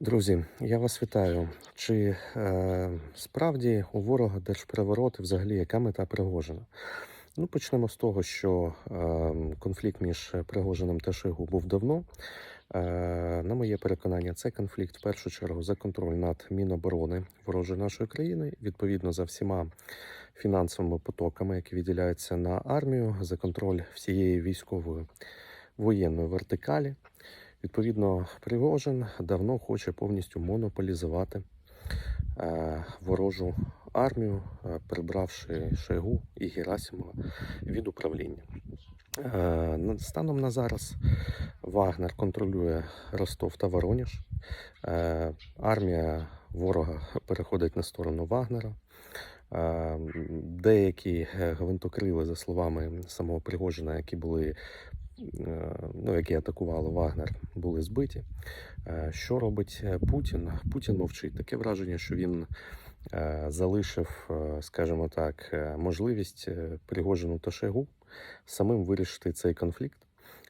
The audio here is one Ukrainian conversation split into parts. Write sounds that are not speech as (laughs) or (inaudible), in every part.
Друзі, я вас вітаю. Чи е, справді у ворога держпереворот взагалі яка мета Пригожина? Ну, почнемо з того, що е, конфлікт між Пригожиним та Шойгу був давно. Е, на моє переконання, це конфлікт в першу чергу за контроль над Міноборони ворожої нашої країни, відповідно за всіма фінансовими потоками, які відділяються на армію, за контроль всієї військової воєнної вертикалі. Відповідно, Пригожин давно хоче повністю монополізувати е, ворожу армію, е, прибравши Шойгу і Герасимова від управління. Е, станом на зараз Вагнер контролює Ростов та Воронеж. Е, армія ворога переходить на сторону Вагнера. Деякі гвинтокрили, за словами самого Пригожина, які були ну, які атакували Вагнер, були збиті. Е, Що робить е, Путін? Путін мовчить. Таке враження, що він е, залишив, е, скажімо так, е, можливість е, Пригожину та Шойгу самим вирішити цей конфлікт.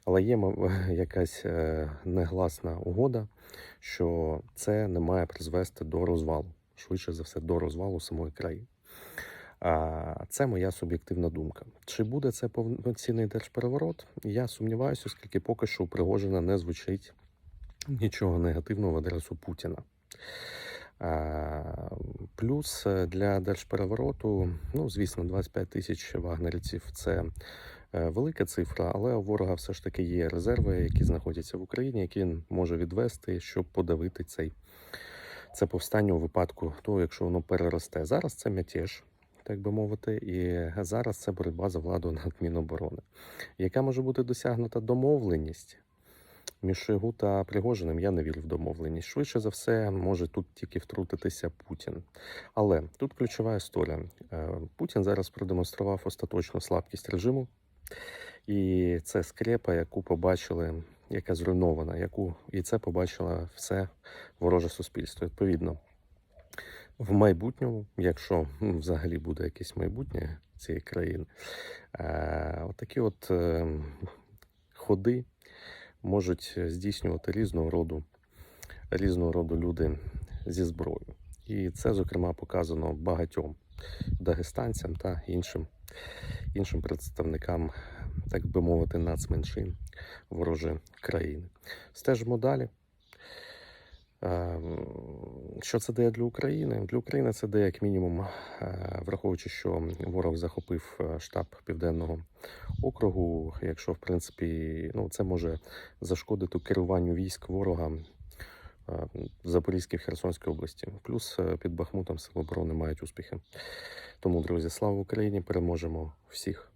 Але є (laughs) якась е, негласна угода, що це не має призвести до розвалу, швидше за все, до розвалу самої країни. А, Це моя суб'єктивна думка. Чи буде це повноцінний держпереворот? Я сумніваюся, оскільки поки що у Пригожина не звучить нічого негативного в адресу Путіна. Плюс е, для держперевороту, ну звісно, 25 тисяч вагнерівців це е, велика цифра, але у ворога все ж таки є резерви, які знаходяться в Україні, які він може відвести, щоб подавити цей це повстання у випадку того, якщо воно переросте. Зараз це мятеж, так би мовити, і зараз це боротьба за владу над Міноборони. Яка може бути досягнута домовленість між Шойгу та Пригожиним? Я не вірю в домовленість. Швидше за все, може тут тільки втрутитися Путін. Але тут ключова історія. Е, Путін зараз продемонстрував остаточну слабкість режиму. І це скрепа, яку побачили, яка зруйнована, яку і це побачило все вороже суспільство. Відповідно, в майбутньому, якщо взагалі буде якесь майбутнє цієї країни, е, отакі от е, ходи можуть здійснювати різного роду, різного роду люди зі зброєю. І це, зокрема, показано багатьом дагестанцям та іншим, іншим представникам, так би мовити, нацменшин ворожої країни. Стежимо далі. Що це дає для України? Для України це дає як мінімум, е, враховуючи, що ворог захопив е, штаб Південного округу. Якщо в принципі ну це може зашкодити керуванню військ ворога е, в Запорізькій в Херсонській області. Плюс під Бахмутом сили оборони мають успіхи. Тому, друзі, слава Україні! Переможемо всіх!